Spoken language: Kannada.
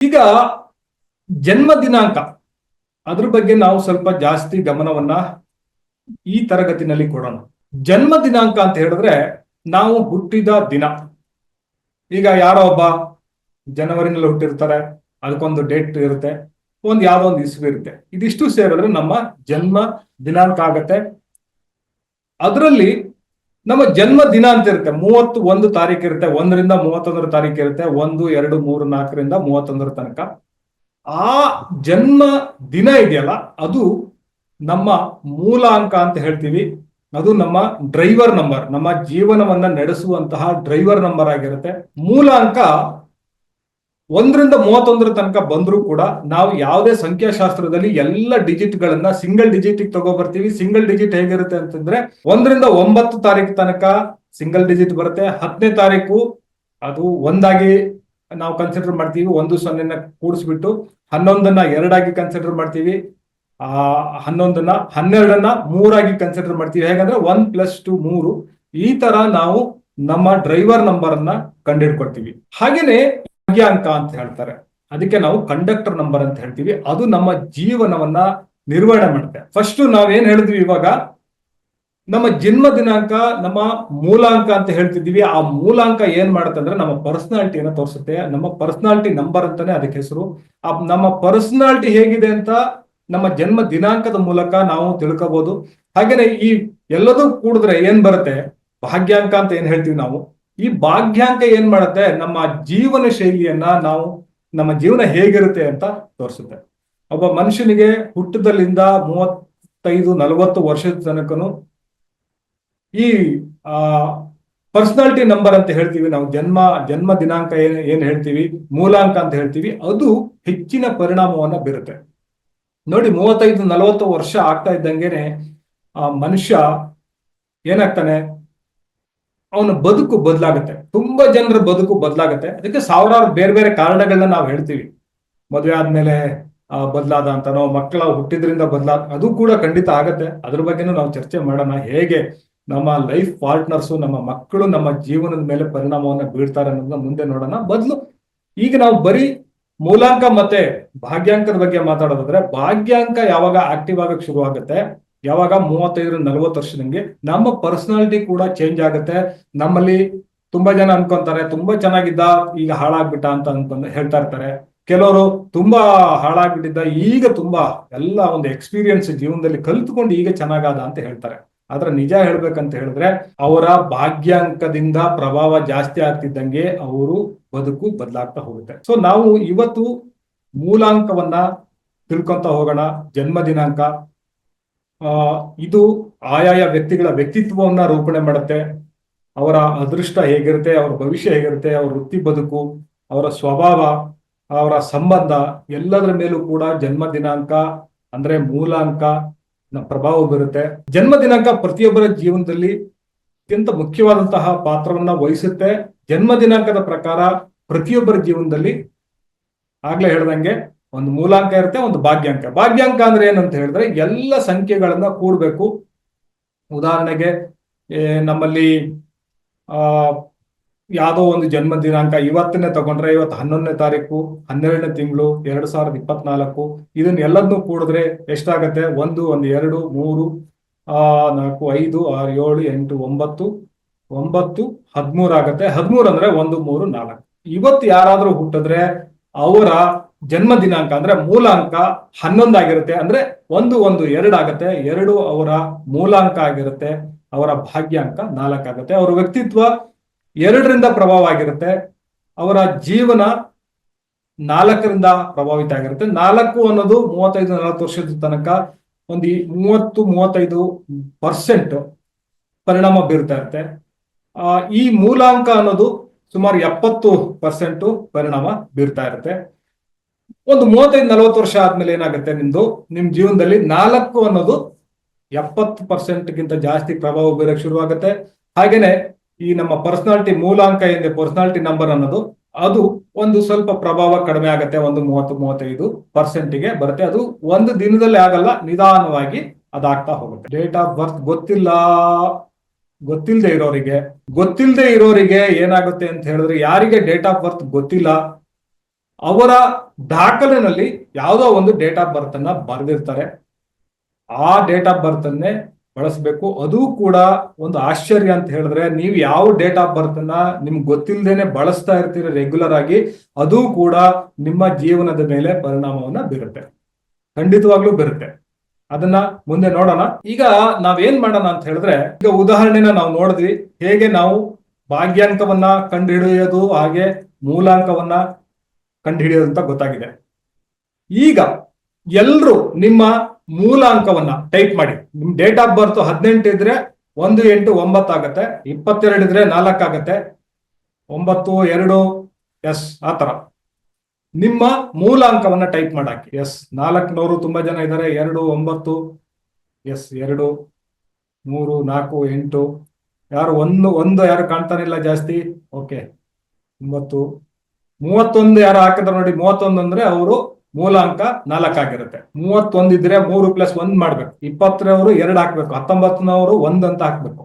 ಈಗ ಜನ್ಮ ದಿನಾಂಕ. ಅದ್ರ ಬಗ್ಗೆ ನಾವು ಸ್ವಲ್ಪ ಜಾಸ್ತಿ ಗಮನವನ್ನ ಈ ತರಗತಿನಲ್ಲಿ ಕೊಡೋಣ. ಜನ್ಮ ದಿನಾಂಕ ಅಂತ ಹೇಳಿದ್ರೆ ನಾವು ಹುಟ್ಟಿದ ದಿನ. ಈಗ ಯಾರೋ ಒಬ್ಬ ಜನವರಿನಲ್ಲಿ ಹುಟ್ಟಿರ್ತಾರೆ, ಅದಕ್ಕೊಂದು ಡೇಟ್ ಇರುತ್ತೆ, ಒಂದು ಯಾವ್ದೋ ಒಂದು ಇಸ್ವಿ ಇರುತ್ತೆ. ಇದಿಷ್ಟು ಸೇರಿದ್ರೆ ನಮ್ಮ ಜನ್ಮ ದಿನಾಂಕ ಆಗತ್ತೆ. ಅದರಲ್ಲಿ ನಮ್ಮ ಜನ್ಮ ದಿನ ಅಂತ ಇರುತ್ತೆ. ಮೂವತ್ತು ಒಂದು ತಾರೀಕು ಇರುತ್ತೆ. ಒಂದರಿಂದ ಮೂವತ್ತೊಂದರ ತಾರೀಕು ಇರುತ್ತೆ. ಒಂದು, ಎರಡು, ಮೂರು, ನಾಲ್ಕರಿಂದ ಮೂವತ್ತೊಂದರ ತನಕ. ಆ ಜನ್ಮ ದಿನ ಇದೆಯಲ್ಲ, ಅದು ನಮ್ಮ ಮೂಲ ಅಂಕ ಅಂತ ಹೇಳ್ತೀವಿ. ಅದು ನಮ್ಮ ಡ್ರೈವರ್ ನಂಬರ್, ನಮ್ಮ ಜೀವನವನ್ನ ನಡೆಸುವಂತಹ ಡ್ರೈವರ್ ನಂಬರ್ ಆಗಿರುತ್ತೆ. ಮೂಲ ಅಂಕ ಒಂದರಿಂದ ಮೂವತ್ತೊಂದರ ತನಕ ಬಂದರೂ ಕೂಡ ನಾವು ಯಾವುದೇ ಸಂಖ್ಯಾಶಾಸ್ತ್ರದಲ್ಲಿ ಎಲ್ಲ ಡಿಜಿಟ್ ಗಳನ್ನ ಸಿಂಗಲ್ ಡಿಜಿಟ್ ತಗೋ ಬರ್ತೀವಿ. ಸಿಂಗಲ್ ಡಿಜಿಟ್ ಹೇಗಿರುತ್ತೆ ಅಂತಂದ್ರೆ ಒಂದರಿಂದ ಒಂಬತ್ತು ತಾರೀಕು ತನಕ ಸಿಂಗಲ್ ಡಿಜಿಟ್ ಬರುತ್ತೆ. ಹತ್ತನೇ ತಾರೀಕು ಅದು ಒಂದಾಗಿ ನಾವು ಕನ್ಸಿಡರ್ ಮಾಡ್ತೀವಿ. ಒಂದು ಸೊನ್ನೆನ ಕೂಡಿಸ್ಬಿಟ್ಟು ಹನ್ನೊಂದನ್ನ ಎರಡಾಗಿ ಕನ್ಸಿಡರ್ ಮಾಡ್ತೀವಿ. ಆ, ಹನ್ನೊಂದನ್ನ, ಹನ್ನೆರಡನ್ನ ಮೂರಾಗಿ ಕನ್ಸಿಡರ್ ಮಾಡ್ತೀವಿ. ಹೇಗಂದ್ರೆ ಒನ್ ಪ್ಲಸ್ ಟು ಮೂರು ಈ ತರ ನಾವು ನಮ್ಮ ಡ್ರೈವರ್ ನಂಬರ್ ಅನ್ನ ಕಂಡುಹಿಡ್ಕೊಳ್ತೀವಿ. ಹಾಗೇನೆ ಭಾಗ್ಯಾಂಕ ಅಂತ ಹೇಳ್ತಾರೆ. ಅದಕ್ಕೆ ನಾವು ಕಂಡಕ್ಟರ್ ನಂಬರ್ ಅಂತ ಹೇಳ್ತೀವಿ. ಅದು ನಮ್ಮ ಜೀವನವನ್ನ ನಿರ್ವಹಣೆ ಮಾಡುತ್ತೆ. ಫಸ್ಟ್ ನಾವೇನ್ ಹೇಳಿದ್ವಿ ಇವಾಗ? ನಮ್ಮ ಜನ್ಮ ದಿನಾಂಕ, ನಮ್ಮ ಮೂಲಾಂಕ ಅಂತ ಹೇಳ್ತಿದ್ದೀವಿ. ಆ ಮೂಲಾಂಕ ಏನ್ ಮಾಡುತ್ತೆ ಅಂದ್ರೆ ನಮ್ಮ ಪರ್ಸನಾಲಿಟಿಯನ್ನು ತೋರಿಸುತ್ತೆ. ನಮ್ಮ ಪರ್ಸನಾಲಿಟಿ ನಂಬರ್ ಅಂತಾನೆ ಅದಕ್ಕೆ ಹೆಸರು. ಆ ನಮ್ಮ ಪರ್ಸನಾಲಿಟಿ ಹೇಗಿದೆ ಅಂತ ನಮ್ಮ ಜನ್ಮ ದಿನಾಂಕದ ಮೂಲಕ ನಾವು ತಿಳ್ಕೋಬಹುದು ಹಾಗೇನೆ ಈ ಎಲ್ಲದೂ ಕೂಡಿದ್ರೆ ಏನ್ ಬರುತ್ತೆ? ಭಾಗ್ಯಾಂಕ ಅಂತ ಏನ್ ಹೇಳ್ತೀವಿ ನಾವು? ಈ ಭಾಗ್ಯಾಂಕ ಏನ್ ಮಾಡುತ್ತೆ? ನಮ್ಮ ಜೀವನ ಶೈಲಿಯನ್ನ ನಾವು ನಮ್ಮ ಜೀವನ ಹೇಗಿರುತ್ತೆ ಅಂತ ತೋರಿಸುತ್ತೆ. ಒಬ್ಬ ಮನುಷ್ಯನಿಗೆ ಹುಟ್ಟದಲ್ಲಿಂದ ಮೂವತ್ತೈದು, ನಲವತ್ತು ವರ್ಷದ ತನಕನು ಈ, ಆ ಪರ್ಸನಾಲಿಟಿ ನಂಬರ್ ಅಂತ ಹೇಳ್ತೀವಿ ನಾವು. ಜನ್ಮ ಜನ್ಮ ದಿನಾಂಕ ಏನ್ ಏನ್ ಹೇಳ್ತೀವಿ? ಮೂಲಾಂಕ ಅಂತ ಹೇಳ್ತೀವಿ. ಅದು ಹೆಚ್ಚಿನ ಪರಿಣಾಮವನ್ನ ಬೀರುತ್ತೆ. ನೋಡಿ, ಮೂವತ್ತೈದು, ನಲವತ್ತು ವರ್ಷ ಆಗ್ತಾ ಇದ್ದಂಗೆನೆ ಆ ಮನುಷ್ಯ ಏನಾಗ್ತಾನೆ? ಅವನ ಬದುಕು ಬದಲಾಗುತ್ತೆ. ತುಂಬಾ ಜನರ ಬದುಕು ಬದಲಾಗುತ್ತೆ. ಅದಕ್ಕೆ ಸಾವಿರಾರು ಬೇರೆ ಬೇರೆ ಕಾರಣಗಳನ್ನ ನಾವು ಹೇಳ್ತೀವಿ. ಮದುವೆ ಆದ್ಮೇಲೆ ಬದಲಾದ ಅಂತನೋ ಮಕ್ಕಳ ಹುಟ್ಟಿದ್ರಿಂದ ಬದಲಾದ ಅದು ಕೂಡ ಖಂಡಿತ ಆಗತ್ತೆ. ಅದ್ರ ಬಗ್ಗೆನೂ ನಾವು ಚರ್ಚೆ ಮಾಡೋಣ. ಹೇಗೆ ನಮ್ಮ ಲೈಫ್ ಪಾರ್ಟ್ನರ್ಸು, ನಮ್ಮ ಮಕ್ಕಳು ನಮ್ಮ ಜೀವನದ ಮೇಲೆ ಪರಿಣಾಮವನ್ನು ಬೀಳ್ತಾರೆ ಅನ್ನೋದನ್ನ ಮುಂದೆ ನೋಡೋಣ. ಬದಲು, ಈಗ ನಾವು ಬರೀ ಮೂಲಾಂಕ ಮತ್ತೆ ಭಾಗ್ಯಾಂಕದ ಬಗ್ಗೆ ಮಾತಾಡೋದಾದ್ರೆ, ಭಾಗ್ಯಾಂಕ ಯಾವಾಗ ಆಕ್ಟಿವ್ ಆಗಕ್ಕೆ ಶುರು ಆಗುತ್ತೆ ಯಾವಾಗ ಮೂವತ್ತೈದರಿಂದ ನಲವತ್ತು ವರ್ಷದಂಗೆ ನಮ್ಮ ಪರ್ಸನಾಲಿಟಿ ಕೂಡ ಚೇಂಜ್ ಆಗುತ್ತೆ. ನಮ್ಮಲ್ಲಿ ತುಂಬಾ ಜನ ಅನ್ಕೊಂತಾರೆ, ತುಂಬಾ ಚೆನ್ನಾಗಿದ್ದ, ಈಗ ಹಾಳಾಗ್ಬಿಟ್ಟ ಅಂತ ಅನ್ಕೊಂಡ್ ಹೇಳ್ತಾ ಇರ್ತಾರೆ. ಕೆಲವರು ತುಂಬಾ ಹಾಳಾಗ್ಬಿಟ್ಟಿದ್ದ, ಈಗ ತುಂಬಾ ಎಲ್ಲ ಒಂದು ಎಕ್ಸ್ಪೀರಿಯನ್ಸ್ ಜೀವನದಲ್ಲಿ ಕಲ್ತ್ಕೊಂಡು ಈಗ ಚೆನ್ನಾಗಾದ ಅಂತ ಹೇಳ್ತಾರೆ. ಆದ್ರೆ ನಿಜ ಹೇಳ್ಬೇಕಂತ ಹೇಳಿದ್ರೆ ಅವರ ಭಾಗ್ಯಾಂಕದಿಂದ ಪ್ರಭಾವ ಜಾಸ್ತಿ ಆಗ್ತಿದ್ದಂಗೆ ಅವರು ಬದುಕು ಬದಲಾಗ್ತಾ ಹೋಗುತ್ತೆ. ಸೊ ನಾವು ಇವತ್ತು ಮೂಲಾಂಕವನ್ನ ತಿಳ್ಕೊಂತ ಹೋಗೋಣ, ಜನ್ಮ ದಿನಾಂಕ ಇದು ಆಯಾಯ ವ್ಯಕ್ತಿಗಳ ವ್ಯಕ್ತಿತ್ವವನ್ನ ರೂಪಣೆ ಮಾಡುತ್ತೆ. ಅವರ ಅದೃಷ್ಟ ಹೇಗಿರುತ್ತೆ, ಅವರ ಭವಿಷ್ಯ ಹೇಗಿರುತ್ತೆ, ಅವರ ವೃತ್ತಿ ಬದುಕು, ಅವರ ಸ್ವಭಾವ, ಅವರ ಸಂಬಂಧ ಎಲ್ಲದರ ಮೇಲೂ ಕೂಡ ಜನ್ಮ ದಿನಾಂಕ ಅಂದ್ರೆ ಮೂಲಾಂಕ ಪ್ರಭಾವ ಬೀರುತ್ತೆ. ಜನ್ಮ ದಿನಾಂಕ ಪ್ರತಿಯೊಬ್ಬರ ಜೀವನದಲ್ಲಿ ಅತ್ಯಂತ ಮುಖ್ಯವಾದಂತಹ ಪಾತ್ರವನ್ನ ವಹಿಸುತ್ತೆ. ಜನ್ಮ ದಿನಾಂಕದ ಪ್ರಕಾರ ಪ್ರತಿಯೊಬ್ಬರ ಜೀವನದಲ್ಲಿ ಆಗ್ಲೇ ಹೇಳ್ದಂಗೆ ಒಂದು ಮೂಲಾಂಕ ಇರುತ್ತೆ, ಒಂದು ಭಾಗ್ಯಾಂಕ. ಭಾಗ್ಯಾಂಕ ಅಂದ್ರೆ ಏನಂತ ಹೇಳಿದ್ರೆ ಎಲ್ಲ ಸಂಖ್ಯೆಗಳನ್ನ ಕೂಡ್ಬೇಕು. ಉದಾಹರಣೆಗೆ ನಮ್ಮಲ್ಲಿ, ಆ, ಯಾವುದೋ ಒಂದು ಜನ್ಮ ದಿನಾಂಕ ಇವತ್ತನ್ನೇ ತಗೊಂಡ್ರೆ, ಇವತ್ತು ಹನ್ನೊಂದನೇ ತಾರೀಕು, ಹನ್ನೆರಡನೇ ತಿಂಗಳು, ಎರಡ್ ಸಾವಿರದ ಇಪ್ಪತ್ನಾಲ್ಕು, ಇದನ್ನ ಎಲ್ಲದನ್ನೂ ಕೂಡಿದ್ರೆ ಎಷ್ಟಾಗತ್ತೆ? ಒಂದು ಒಂದು, ಎರಡು, ಮೂರು, ಆ, ನಾಲ್ಕು, ಐದು, ಆರು, ಏಳು, ಎಂಟು, ಒಂಬತ್ತು ಒಂಬತ್ತು, ಹದಿಮೂರು ಆಗತ್ತೆ. ಹದಿಮೂರು ಅಂದ್ರೆ ಒಂದು, ಮೂರು, ನಾಲ್ಕು. ಇವತ್ತು ಯಾರಾದರೂ ಹುಟ್ಟಿದ್ರೆ ಅವರ ಜನ್ಮ ದಿನಾಂಕ ಅಂದ್ರೆ ಮೂಲಾಂಕ ಹನ್ನೊಂದಾಗಿರುತ್ತೆ ಅಂದ್ರೆ ಒಂದು ಒಂದು ಎರಡು ಆಗುತ್ತೆ. ಎರಡು ಅವರ ಮೂಲಾಂಕ ಆಗಿರುತ್ತೆ. ಅವರ ಭಾಗ್ಯಾಂಕ ನಾಲ್ಕಾಗತ್ತೆ ಅವರ ವ್ಯಕ್ತಿತ್ವ ಎರಡರಿಂದ ಪ್ರಭಾವ ಆಗಿರುತ್ತೆ. ಅವರ ಜೀವನ ನಾಲ್ಕರಿಂದ ಪ್ರಭಾವಿತ ಆಗಿರುತ್ತೆ. ನಾಲ್ಕು ಅನ್ನೋದು ಮೂವತ್ತೈದು ನಲವತ್ತು ವರ್ಷದ ತನಕ ಒಂದು ಮೂವತ್ತು, ಮೂವತ್ತೈದು ಪರ್ಸೆಂಟ್ ಪರಿಣಾಮ ಬೀರ್ತಾ ಇರುತ್ತೆ. ಈ ಮೂಲಾಂಕ ಅನ್ನೋದು ಸುಮಾರು ಎಪ್ಪತ್ತು ಪರ್ಸೆಂಟ್ ಪರಿಣಾಮ ಬೀರ್ತಾ ಇರುತ್ತೆ. ಒಂದು ಮೂವತ್ತೈದು, ನಲವತ್ತು ವರ್ಷ ಆದ್ಮೇಲೆ ಏನಾಗುತ್ತೆ ನಿಮ್ದು? ನಿಮ್ ಜೀವನದಲ್ಲಿ ನಾಲ್ಕು ಅನ್ನೋದು ಎಪ್ಪತ್ತು ಪರ್ಸೆಂಟ್ಗಿಂತ ಜಾಸ್ತಿ ಪ್ರಭಾವ ಬೀರಕ್ ಶುರುವಾಗುತ್ತೆ. ಹಾಗೇನೆ ಈ ನಮ್ಮ ಪರ್ಸನಾಲಿಟಿ ಮೂಲಾಂಕ ಏನಿದೆ ಪರ್ಸನಾಲಿಟಿ ನಂಬರ್ ಅನ್ನೋದು, ಅದು ಒಂದು ಸ್ವಲ್ಪ ಪ್ರಭಾವ ಕಡಿಮೆ ಆಗುತ್ತೆ, ಒಂದು ಮೂವತ್ತು, ಮೂವತ್ತೈದು ಪರ್ಸೆಂಟ್ಗೆ ಬರುತ್ತೆ. ಅದು ಒಂದು ದಿನದಲ್ಲಿ ಆಗಲ್ಲ, ನಿಧಾನವಾಗಿ ಅದಾಗ್ತಾ ಹೋಗುತ್ತೆ. ಡೇಟ್ ಆಫ್ ಬರ್ತ್ ಗೊತ್ತಿಲ್ಲ. ಗೊತ್ತಿಲ್ಲದೆ ಇರೋರಿಗೆ. ಗೊತ್ತಿಲ್ಲದೆ ಇರೋರಿಗೆ ಏನಾಗುತ್ತೆ ಅಂತ ಹೇಳಿದ್ರೆ, ಯಾರಿಗೆ ಡೇಟ್ ಆಫ್ ಬರ್ತ್ ಗೊತ್ತಿಲ್ಲ ಅವರ ದಾಖಲೆನಲ್ಲಿ ಯಾವುದೋ ಒಂದು ಡೇಟ್ ಆಫ್ ಬರ್ತ್ ಅನ್ನ ಬರೆದಿರ್ತಾರೆ. ಆ ಡೇಟ್ ಆಫ್ ಬರ್ತ್ ಅನ್ನೇ ಬಳಸಬೇಕು. ಅದು ಕೂಡ ಒಂದು ಆಶ್ಚರ್ಯ ಅಂತ ಹೇಳಿದ್ರೆ ನೀವು ಯಾವ ಡೇಟ್ ಆಫ್ ಬರ್ತ್ ಅನ್ನ ನಿಮ್ಗೆ ಗೊತ್ತಿಲ್ಲದೇನೆ ಬಳಸ್ತಾ ಇರ್ತೀರಿ ರೆಗ್ಯುಲರ್ ಆಗಿ, ಅದು ಕೂಡ ನಿಮ್ಮ ಜೀವನದ ಮೇಲೆ ಪರಿಣಾಮವನ್ನ ಬೀರುತ್ತೆ. ಖಂಡಿತವಾಗ್ಲೂ ಬೀರುತ್ತೆ. ಅದನ್ನ ಮುಂದೆ ನೋಡೋಣ. ಈಗ ನಾವೇನ್ ಮಾಡೋಣ ಅಂತ ಹೇಳಿದ್ರೆ, ಈಗ ಉದಾಹರಣೆನ ನಾವು ನೋಡಿದ್ವಿ. ಹೇಗೆ ನಾವು ಭಾಗ್ಯಾಂಕವನ್ನ ಕಂಡುಹಿಡಿಯೋದು, ಹಾಗೆ ಮೂಲಾಂಕವನ್ನ ಕಂಡುಹಿಡಿಯೋದು ಅಂತ ಗೊತ್ತಾಗಿದೆ. ಈಗ ಎಲ್ರು ನಿಮ್ಮ ಮೂಲಾಂಕವನ್ನ ಟೈಪ್ ಮಾಡಿ. ನಿಮ್ ಡೇಟ್ ಆಫ್ ಬರ್ತ್ ಹದಿನೆಂಟು ಇದ್ರೆ ಒಂದು ಎಂಟು ಒಂಬತ್ತು ಆಗತ್ತೆ, ಇಪ್ಪತ್ತೆರಡು ಇದ್ರೆ ನಾಲ್ಕು ಆಗತ್ತೆ, ಒಂಬತ್ತು, ಎರಡು, ಎಸ್, ಆ ತರ ನಿಮ್ಮ ಮೂಲಾಂಕವನ್ನ ಟೈಪ್ ಮಾಡಾಕಿ. ಎಸ್, ನಾಲ್ಕುನೂರು ತುಂಬಾ ಜನ ಇದ್ದಾರೆ ಎರಡು, ಒಂಬತ್ತು, ಎಸ್, ಎರಡು, ಮೂರು, ನಾಲ್ಕು, ಎಂಟು, ಯಾರು ಒಂದು ಒಂದು ಯಾರು ಕಾಣ್ತಾನಿಲ್ಲ ಜಾಸ್ತಿ? ಓಕೆ, ಒಂಬತ್ತು ಮೂವತ್ತೊಂದು ಯಾರು ಹಾಕಿದ್ರೆ ನೋಡಿ, ಮೂವತ್ತೊಂದು ಅಂದ್ರೆ ಅವರು ಮೂಲಾಂಕ ನಾಲ್ಕಾಗಿರುತ್ತೆ ಆಗಿರುತ್ತೆ. ಇದ್ರೆ ಮೂರು ಪ್ಲಸ್ ಒಂದ್ ಮಾಡ್ಬೇಕು. ಇಪ್ಪತ್ತರವರು ಎರಡು ಹಾಕ್ಬೇಕು. ಹತ್ತೊಂಬತ್ತನವರು ಒಂದ್ ಅಂತ ಹಾಕ್ಬೇಕು.